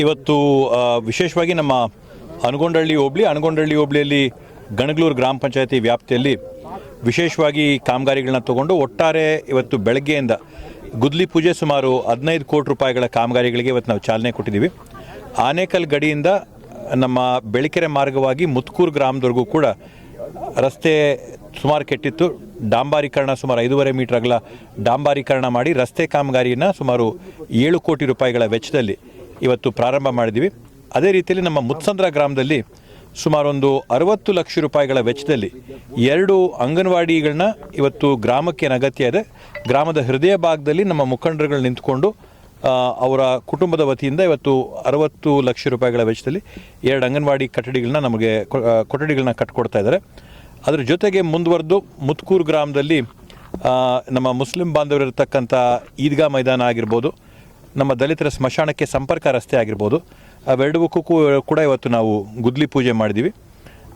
ಇವತ್ತು ವಿಶೇಷವಾಗಿ ನಮ್ಮ ಅನಗೊಂಡಳ್ಳಿ ಹೋಬಳಿ ಅನಗೊಂಡಳ್ಳಿ ಹೋಬಳಿಯಲ್ಲಿ ಗಣಗ್ಲೂರು ಗ್ರಾಮ ಪಂಚಾಯತಿ ವ್ಯಾಪ್ತಿಯಲ್ಲಿ ವಿಶೇಷವಾಗಿ ಕಾಮಗಾರಿಗಳನ್ನ ತಗೊಂಡು ಒಟ್ಟಾರೆ ಇವತ್ತು ಬೆಳಗ್ಗೆಯಿಂದ ಗುದ್ಲಿ ಪೂಜೆ ಸುಮಾರು ಹದಿನೈದು ಕೋಟಿ ರೂಪಾಯಿಗಳ ಕಾಮಗಾರಿಗಳಿಗೆ ಇವತ್ತು ನಾವು ಚಾಲನೆ ಕೊಟ್ಟಿದ್ದೀವಿ. ಆನೇಕಲ್ ಗಡಿಯಿಂದ ನಮ್ಮ ಬೆಳಕೆರೆ ಮಾರ್ಗವಾಗಿ ಮುತ್ಕೂರು ಗ್ರಾಮದವರೆಗೂ ಕೂಡ ರಸ್ತೆ ಸುಮಾರು ಕೆಟ್ಟಿತ್ತು. ಡಾಂಬಾರೀಕರಣ ಸುಮಾರು ಐದೂವರೆ ಮೀಟರ್ ಅಗಲ ಡಾಂಬಾರೀಕರಣ ಮಾಡಿ ರಸ್ತೆ ಕಾಮಗಾರಿಯನ್ನು ಸುಮಾರು ಏಳು ಕೋಟಿ ರೂಪಾಯಿಗಳ ವೆಚ್ಚದಲ್ಲಿ ಇವತ್ತು ಪ್ರಾರಂಭ ಮಾಡಿದ್ದೀವಿ. ಅದೇ ರೀತಿಯಲ್ಲಿ ನಮ್ಮ ಮುತ್ಸಂದ್ರ ಗ್ರಾಮದಲ್ಲಿ ಸುಮಾರೊಂದು ಅರವತ್ತು ಲಕ್ಷ ರೂಪಾಯಿಗಳ ವೆಚ್ಚದಲ್ಲಿ ಎರಡು ಅಂಗನವಾಡಿಗಳನ್ನ ಇವತ್ತು ಗ್ರಾಮಕ್ಕೆ ಏನು ಅಗತ್ಯ ಇದೆ. ಗ್ರಾಮದ ಹೃದಯ ಭಾಗದಲ್ಲಿ ನಮ್ಮ ಮುಖಂಡರುಗಳು ನಿಂತ್ಕೊಂಡು ಅವರ ಕುಟುಂಬದ ವತಿಯಿಂದ ಇವತ್ತು ಅರವತ್ತು ಲಕ್ಷ ರೂಪಾಯಿಗಳ ವೆಚ್ಚದಲ್ಲಿ ಎರಡು ಅಂಗನವಾಡಿ ಕಟ್ಟಡಿಗಳನ್ನ ನಮಗೆ ಕೊಠಡಿಗಳನ್ನ ಕಟ್ಕೊಡ್ತಾ ಇದ್ದಾರೆ. ಅದರ ಜೊತೆಗೆ ಮುಂದುವರೆದು ಮುತ್ಕೂರು ಗ್ರಾಮದಲ್ಲಿ ನಮ್ಮ ಮುಸ್ಲಿಂ ಬಾಂಧವರಿರ್ತಕ್ಕಂಥ ಈದ್ಗಾ ಮೈದಾನ ಆಗಿರ್ಬೋದು ನಮ್ಮ ದಲಿತರ ಸ್ಮಶಾನಕ್ಕೆ ಸಂಪರ್ಕ ರಸ್ತೆ ಆಗಿರ್ಬೋದು, ಅವೆರಡಕ್ಕೂ ಕೂಡ ಇವತ್ತು ನಾವು ಗುದ್ಲಿ ಪೂಜೆ ಮಾಡಿದ್ದೀವಿ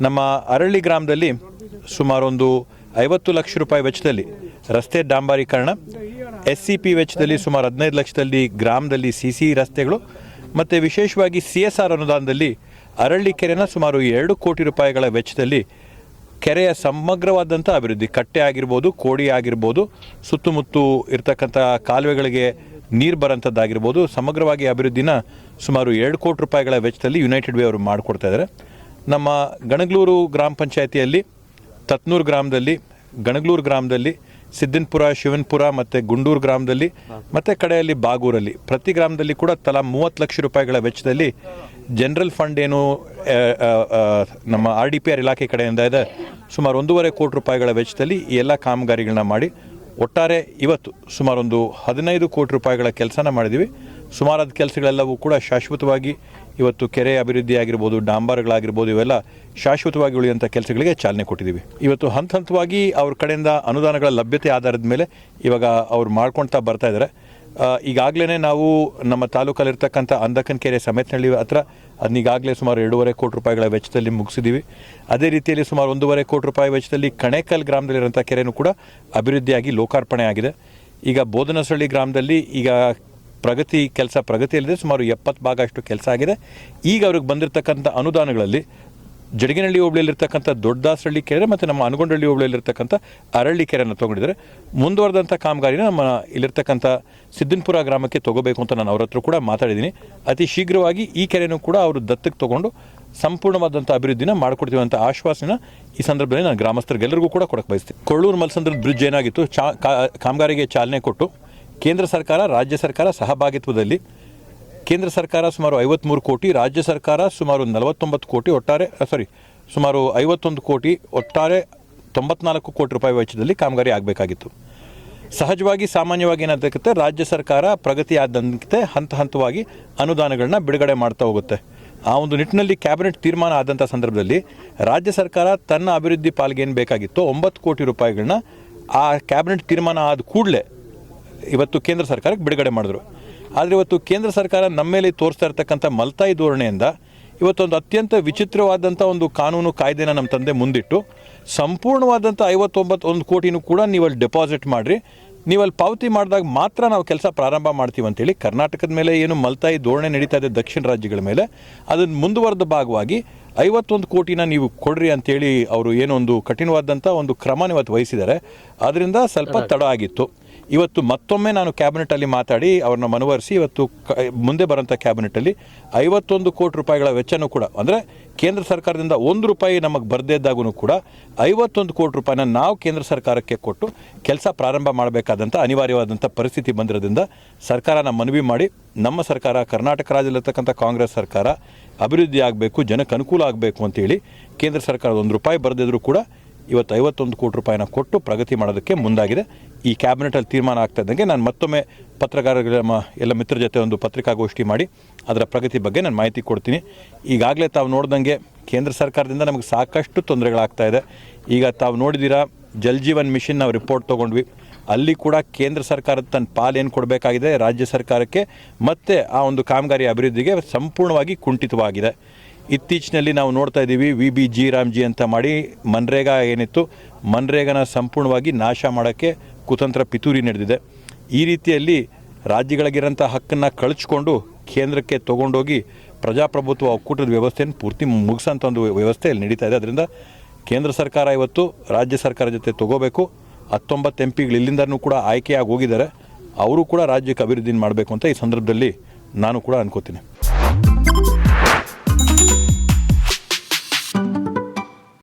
ನಮ್ಮ ಅರಳ್ಳಿ ಗ್ರಾಮದಲ್ಲಿ ಸುಮಾರೊಂದು ಐವತ್ತು ಲಕ್ಷ ರೂಪಾಯಿ ವೆಚ್ಚದಲ್ಲಿ ರಸ್ತೆ ಡಾಂಬಾರೀಕರಣ ಎಸ್ ಸಿ ಪಿ ವೆಚ್ಚದಲ್ಲಿ ಸುಮಾರು ಹದಿನೈದು ಲಕ್ಷದಲ್ಲಿ ಗ್ರಾಮದಲ್ಲಿ ಸಿ ಸಿ ರಸ್ತೆಗಳು, ಮತ್ತು ವಿಶೇಷವಾಗಿ ಸಿ ಎಸ್ ಆರ್ ಅನುದಾನದಲ್ಲಿ ಅರಳ್ಳಿ ಕೆರೆನ ಸುಮಾರು ಎರಡು ಕೋಟಿ ರೂಪಾಯಿಗಳ ವೆಚ್ಚದಲ್ಲಿ ಕೆರೆಯ ಸಮಗ್ರವಾದಂಥ ಅಭಿವೃದ್ಧಿ, ಕಟ್ಟೆ ಆಗಿರ್ಬೋದು, ಕೋಡಿ ಆಗಿರ್ಬೋದು, ಸುತ್ತಮುತ್ತ ಇರ್ತಕ್ಕಂಥ ಕಾಲುವೆಗಳಿಗೆ ನೀರು ಬರೋಂಥದ್ದಾಗಿರ್ಬೋದು ಸಮಗ್ರವಾಗಿ ಅಭಿವೃದ್ಧಿನ ಸುಮಾರು ಎರಡು ಕೋಟಿ ರೂಪಾಯಿಗಳ ವೆಚ್ಚದಲ್ಲಿ ಯುನೈಟೆಡ್ ವೇ ಅವರು ಮಾಡಿಕೊಡ್ತಾ ಇದ್ದಾರೆ. ನಮ್ಮ ಗಣಗ್ಲೂರು ಗ್ರಾಮ ಪಂಚಾಯತಿಯಲ್ಲಿ, ತತ್ನೂರು ಗ್ರಾಮದಲ್ಲಿ, ಗಣಗ್ಲೂರು ಗ್ರಾಮದಲ್ಲಿ ಸಿದ್ದನ್ಪುರ ಶಿವನ್ಪುರ ಮತ್ತು ಗುಂಡೂರು ಗ್ರಾಮದಲ್ಲಿ, ಮತ್ತು ಕಡೆಯಲ್ಲಿ ಬಾಗೂರಲ್ಲಿ, ಪ್ರತಿ ಗ್ರಾಮದಲ್ಲಿ ಕೂಡ ತಲಾ ಮೂವತ್ತು ಲಕ್ಷ ರೂಪಾಯಿಗಳ ವೆಚ್ಚದಲ್ಲಿ ಜನರಲ್ ಫಂಡ್ ಏನು ನಮ್ಮ ಆರ್ ಡಿ ಪಿ ಆರ್ ಇಲಾಖೆ ಕಡೆಯಿಂದ ಇದೆ, ಸುಮಾರು ಒಂದೂವರೆ ಕೋಟಿ ರೂಪಾಯಿಗಳ ವೆಚ್ಚದಲ್ಲಿ ಈ ಎಲ್ಲ ಕಾಮಗಾರಿಗಳನ್ನ ಮಾಡಿ, ಒಟ್ಟಾರೆ ಇವತ್ತು ಸುಮಾರೊಂದು ಹದಿನೈದು ಕೋಟಿ ರೂಪಾಯಿಗಳ ಕೆಲಸನ ಮಾಡಿದ್ದೀವಿ ಸುಮಾರಾದ ಕೆಲಸಗಳೆಲ್ಲವೂ ಕೂಡ ಶಾಶ್ವತವಾಗಿ ಇವತ್ತು ಕೆರೆ ಅಭಿವೃದ್ಧಿ ಆಗಿರ್ಬೋದು ಡಾಂಬಾರ್ಗಳಾಗಿರ್ಬೋದು, ಇವೆಲ್ಲ ಶಾಶ್ವತವಾಗಿ ಉಳಿಯುವಂಥ ಕೆಲಸಗಳಿಗೆ ಚಾಲನೆ ಕೊಟ್ಟಿದ್ದೀವಿ ಇವತ್ತು ಹಂತ ಹಂತವಾಗಿ ಅವ್ರ ಕಡೆಯಿಂದ ಅನುದಾನಗಳ ಲಭ್ಯತೆ ಆಧಾರದ ಮೇಲೆ ಇವಾಗ ಅವ್ರು ಮಾಡ್ಕೊಳ್ತಾ ಬರ್ತಾ ಇದ್ದಾರೆ. ಈಗಾಗಲೇ ನಾವು ನಮ್ಮ ತಾಲೂಕಲ್ಲಿರ್ತಕ್ಕಂಥ ಅಂದಕನ್ ಕೆರೆ ಸಮೇತನಹಳ್ಳಿ ಹತ್ರ ಅದನ್ನ ಈಗಾಗಲೇ ಸುಮಾರು ಎರಡೂವರೆ ಕೋಟಿ ರೂಪಾಯಿಗಳ ವೆಚ್ಚದಲ್ಲಿ ಮುಗಿಸಿದ್ದೀವಿ ಅದೇ ರೀತಿಯಲ್ಲಿ ಸುಮಾರು ಒಂದೂವರೆ ಕೋಟಿ ರೂಪಾಯಿ ವೆಚ್ಚದಲ್ಲಿ ಕಣೇಕಲ್ ಗ್ರಾಮದಲ್ಲಿರುವಂಥ ಕೆರೆನೂ ಕೂಡ ಅಭಿವೃದ್ಧಿಯಾಗಿ ಲೋಕಾರ್ಪಣೆ ಆಗಿದೆ. ಈಗ ಬೋಧನಸಳ್ಳಿ ಗ್ರಾಮದಲ್ಲಿ ಈಗ ಪ್ರಗತಿ, ಕೆಲಸ ಪ್ರಗತಿಯಲ್ಲಿದೆ. ಸುಮಾರು ಎಪ್ಪತ್ತು ಭಾಗ ಅಷ್ಟು ಕೆಲಸ ಆಗಿದೆ. ಈಗ ಅವ್ರಿಗೆ ಬಂದಿರತಕ್ಕಂಥ ಅನುದಾನಗಳಲ್ಲಿ ಜಡಗಿನಹಳ್ಳಿ ಹೋಬಳಿಯಲ್ಲಿರ್ತಕ್ಕಂಥ ದೊಡ್ಡದಾಸರಳ್ಳಿ ಕೆರೆ ಮತ್ತು ನಮ್ಮ ಅನಗೊಂಡಹಳ್ಳಿ ಹೋಬಳಿಯಲ್ಲಿರ್ತಕ್ಕಂಥ ಅರಳ್ಳಿ ಕೆರೆಯನ್ನು ತೊಗೊಂಡಿದ್ದಾರೆ. ಮುಂದುವರೆದಂಥ ಕಾಮಗಾರಿನ ನಮ್ಮ ಇಲ್ಲಿರ್ತಕ್ಕಂಥ ಸಿದ್ದನ್ಪುರ ಗ್ರಾಮಕ್ಕೆ ತಗೋಬೇಕು ಅಂತ ನಾನು ಅವ್ರ ಹತ್ರ ಕೂಡ ಮಾತಾಡಿದ್ದೀನಿ. ಅತಿ ಶೀಘ್ರವಾಗಿ ಈ ಕೆರೆನೂ ಕೂಡ ಅವರು ದತ್ತಕ್ಕೆ ತಗೊಂಡು ಸಂಪೂರ್ಣವಾದಂಥ ಅಭಿವೃದ್ಧಿನ ಮಾಡಿಕೊಡ್ತೀವಿ ಅಂತ ಆಶ್ವಾಸನ ಈ ಸಂದರ್ಭದಲ್ಲಿ ನಾನು ಗ್ರಾಮಸ್ಥರಿಗೆಲ್ಲರಿಗೂ ಕೂಡ ಕೊಡಕ್ಕೆ ಬಯಸ್ತೀನಿ. ಕೊಳ್ಳೂರು ಮಲಸಂದ್ರ ಬ್ರಿಡ್ಜ್ ಏನಾಗಿತ್ತು? ಚಾ ಕಾಮಗಾರಿಗೆ ಚಾಲನೆ ಕೊಟ್ಟು ಕೇಂದ್ರ ಸರ್ಕಾರ, ರಾಜ್ಯ ಸರ್ಕಾರ ಸಹಭಾಗಿತ್ವದಲ್ಲಿ ಕೇಂದ್ರ ಸರ್ಕಾರ ಸುಮಾರು ಐವತ್ತ್ಮೂರು ಕೋಟಿ, ರಾಜ್ಯ ಸರ್ಕಾರ ಸುಮಾರು ನಲವತ್ತೊಂಬತ್ತು ಕೋಟಿ ಒಟ್ಟಾರೆ ಸಾರಿ ಸುಮಾರು ಐವತ್ತೊಂದು ಕೋಟಿ ಒಟ್ಟಾರೆ ತೊಂಬತ್ನಾಲ್ಕು ಕೋಟಿ ರೂಪಾಯಿ ವೆಚ್ಚದಲ್ಲಿ ಕಾಮಗಾರಿ ಆಗಬೇಕಾಗಿತ್ತು. ಸಹಜವಾಗಿ, ಸಾಮಾನ್ಯವಾಗಿ ಏನಾಗುತ್ತೆ ರಾಜ್ಯ ಸರ್ಕಾರ ಪ್ರಗತಿ ಆದಂತೆ ಹಂತ ಹಂತವಾಗಿ ಅನುದಾನಗಳನ್ನ ಬಿಡುಗಡೆ ಮಾಡ್ತಾ ಹೋಗುತ್ತೆ. ಆ ಒಂದು ನಿಟ್ಟಿನಲ್ಲಿ ಕ್ಯಾಬಿನೆಟ್ ತೀರ್ಮಾನ ಆದಂಥ ಸಂದರ್ಭದಲ್ಲಿ ರಾಜ್ಯ ಸರ್ಕಾರ ತನ್ನ ಅಭಿವೃದ್ಧಿ ಪಾಲ್ಗೆ ಏನು ಬೇಕಾಗಿತ್ತೋ, ಒಂಬತ್ತು ಕೋಟಿ ರೂಪಾಯಿಗಳನ್ನ ಆ ಕ್ಯಾಬಿನೆಟ್ ತೀರ್ಮಾನ ಆದ ಕೂಡಲೇ ಇವತ್ತು ಕೇಂದ್ರ ಸರ್ಕಾರಕ್ಕೆ ಬಿಡುಗಡೆ ಮಾಡಿದ್ರು. ಆದರೆ ಇವತ್ತು ಕೇಂದ್ರ ಸರ್ಕಾರ ನಮ್ಮ ಮೇಲೆ ತೋರಿಸ್ತಾ ಇರ್ತಕ್ಕಂಥ ಮಲ್ತಾಯಿ ಧೋರಣೆಯಿಂದ ಇವತ್ತೊಂದು ಅತ್ಯಂತ ವಿಚಿತ್ರವಾದಂಥ ಒಂದು ಕಾನೂನು ಕಾಯ್ದೆನ ನಮ್ಮ ತಂದೆ ಮುಂದಿಟ್ಟು ಸಂಪೂರ್ಣವಾದಂಥ ಐವತ್ತೊಂಬತ್ತು ಒಂದು ಕೋಟಿನೂ ಕೂಡ ನೀವು ಅಲ್ಲಿ ಡೆಪಾಸಿಟ್ ಮಾಡಿರಿ. ನೀವಲ್ಲಿ ಪಾವತಿ ಮಾಡಿದಾಗ ಮಾತ್ರ ನಾವು ಕೆಲಸ ಪ್ರಾರಂಭ ಮಾಡ್ತೀವಿ ಅಂತೇಳಿ ಕರ್ನಾಟಕದ ಮೇಲೆ ಏನು ಮಲ್ತಾಯಿ ಧೋರಣೆ ನಡೀತಾ ಇದೆ ದಕ್ಷಿಣ ರಾಜ್ಯಗಳ ಮೇಲೆ ಅದನ್ನು ಮುಂದುವರೆದ ಭಾಗವಾಗಿ ಐವತ್ತೊಂದು ಕೋಟಿನ ನೀವು ಕೊಡ್ರಿ ಅಂತೇಳಿ ಅವರು ಏನೊಂದು ಕಠಿಣವಾದಂಥ ಒಂದು ಕ್ರಮನ ಇವತ್ತು ವಹಿಸಿದ್ದಾರೆ. ಅದರಿಂದ ಸ್ವಲ್ಪ ತಡ ಆಗಿತ್ತು. ಇವತ್ತು ಮತ್ತೊಮ್ಮೆ ನಾನು ಕ್ಯಾಬಿನೆಟಲ್ಲಿ ಮಾತಾಡಿ ಅವ್ರನ್ನ ಮನವರಿಸಿ ಇವತ್ತು ಮುಂದೆ ಬರೋಂಥ ಕ್ಯಾಬಿನೆಟಲ್ಲಿ ಐವತ್ತೊಂದು ಕೋಟಿ ರೂಪಾಯಿಗಳ ವೆಚ್ಚನೂ ಕೂಡ, ಅಂದರೆ ಕೇಂದ್ರ ಸರ್ಕಾರದಿಂದ ಒಂದು ರೂಪಾಯಿ ನಮಗೆ ಬರದೇ ಇದ್ದಾಗೂ ಕೂಡ ಐವತ್ತೊಂದು ಕೋಟಿ ರೂಪಾಯಿನ ನಾವು ಕೇಂದ್ರ ಸರ್ಕಾರಕ್ಕೆ ಕೊಟ್ಟು ಕೆಲಸ ಪ್ರಾರಂಭ ಮಾಡಬೇಕಾದಂಥ ಅನಿವಾರ್ಯವಾದಂಥ ಪರಿಸ್ಥಿತಿ ಬಂದಿರೋದ್ರಿಂದ ಸರ್ಕಾರನ ಮನವಿ ಮಾಡಿ ನಮ್ಮ ಸರ್ಕಾರ, ಕರ್ನಾಟಕ ರಾಜ್ಯದಲ್ಲಿರ್ತಕ್ಕಂಥ ಕಾಂಗ್ರೆಸ್ ಸರ್ಕಾರ ಅಭಿವೃದ್ಧಿ ಆಗಬೇಕು, ಜನಕ್ಕೆ ಅನುಕೂಲ ಆಗಬೇಕು ಅಂತೇಳಿ ಕೇಂದ್ರ ಸರ್ಕಾರ ಒಂದು ರೂಪಾಯಿ ಬರೆದಿದ್ರು ಕೂಡ ಇವತ್ತು ಐವತ್ತೊಂದು ಕೋಟಿ ರೂಪಾಯಿನ ಕೊಟ್ಟು ಪ್ರಗತಿ ಮಾಡೋದಕ್ಕೆ ಮುಂದಾಗಿದೆ. ಈ ಕ್ಯಾಬಿನೆಟಲ್ಲಿ ತೀರ್ಮಾನ ಆಗ್ತಾ ಇದ್ದಂಗೆ ನಾನು ಮತ್ತೊಮ್ಮೆ ಪತ್ರಕಾರರ ಎಲ್ಲ ಮಿತ್ರ ಜೊತೆ ಒಂದು ಪತ್ರಿಕಾಗೋಷ್ಠಿ ಮಾಡಿ ಅದರ ಪ್ರಗತಿ ಬಗ್ಗೆ ನಾನು ಮಾಹಿತಿ ಕೊಡ್ತೀನಿ. ಈಗಾಗಲೇ ತಾವು ನೋಡ್ದಂಗೆ ಕೇಂದ್ರ ಸರ್ಕಾರದಿಂದ ನಮಗೆ ಸಾಕಷ್ಟು ತೊಂದರೆಗಳಾಗ್ತಾ ಇದೆ. ಈಗ ತಾವು ನೋಡಿದಿರಾ ಜಲ್ ಜೀವನ್ ಮಿಷನ್ ನಾವು ರಿಪೋರ್ಟ್ ತೊಗೊಂಡ್ವಿ. ಅಲ್ಲಿ ಕೂಡ ಕೇಂದ್ರ ಸರ್ಕಾರದ ತನ್ನ ಪಾಲೇನು ಕೊಡಬೇಕಾಗಿದೆ, ರಾಜ್ಯ ಸರ್ಕಾರಕ್ಕೆ ಮತ್ತು ಆ ಒಂದು ಕಾಮಗಾರಿ ಅಭಿವೃದ್ಧಿಗೆ ಸಂಪೂರ್ಣವಾಗಿ ಕುಂಠಿತವಾಗಿದೆ. ಇತ್ತೀಚಿನಲ್ಲಿ ನಾವು ನೋಡ್ತಾ ಇದ್ದೀವಿ ವಿ ಬಿ ಜಿ ರಾಮ್ಜಿ ಅಂತ ಮಾಡಿ ಮನ್ರೇಗಾ ಏನಿತ್ತು, ಮನ್ರೇಗಾನ ಸಂಪೂರ್ಣವಾಗಿ ನಾಶ ಮಾಡೋಕ್ಕೆ ಕುತಂತ್ರ ಪಿತೂರಿ ನಡೆದಿದೆ. ಈ ರೀತಿಯಲ್ಲಿ ರಾಜ್ಯಗಳಿಗಿರೋಂಥ ಹಕ್ಕನ್ನು ಕಳಚ್ಕೊಂಡು ಕೇಂದ್ರಕ್ಕೆ ತೊಗೊಂಡೋಗಿ ಪ್ರಜಾಪ್ರಭುತ್ವ ಒಕ್ಕೂಟದ ವ್ಯವಸ್ಥೆಯನ್ನು ಪೂರ್ತಿ ಮುಗಿಸೋಂಥ ಒಂದು ವ್ಯವಸ್ಥೆ ಇಲ್ಲಿ ನಡೀತಾ ಇದೆ. ಅದರಿಂದ ಕೇಂದ್ರ ಸರ್ಕಾರ ಇವತ್ತು ರಾಜ್ಯ ಸರ್ಕಾರ ಜೊತೆ ತಗೋಬೇಕು. ಹತ್ತೊಂಬತ್ತು ಎಂ ಪಿಗಳು ಇಲ್ಲಿಂದನೂ ಕೂಡ ಆಯ್ಕೆಯಾಗಿ ಹೋಗಿದ್ದಾರೆ. ಅವರು ಕೂಡ ರಾಜ್ಯಕ್ಕೆ ಅಭಿವೃದ್ಧಿ ಮಾಡಬೇಕು ಅಂತ ಈ ಸಂದರ್ಭದಲ್ಲಿ ನಾನು ಕೂಡ ಅನ್ಕೋತೀನಿ.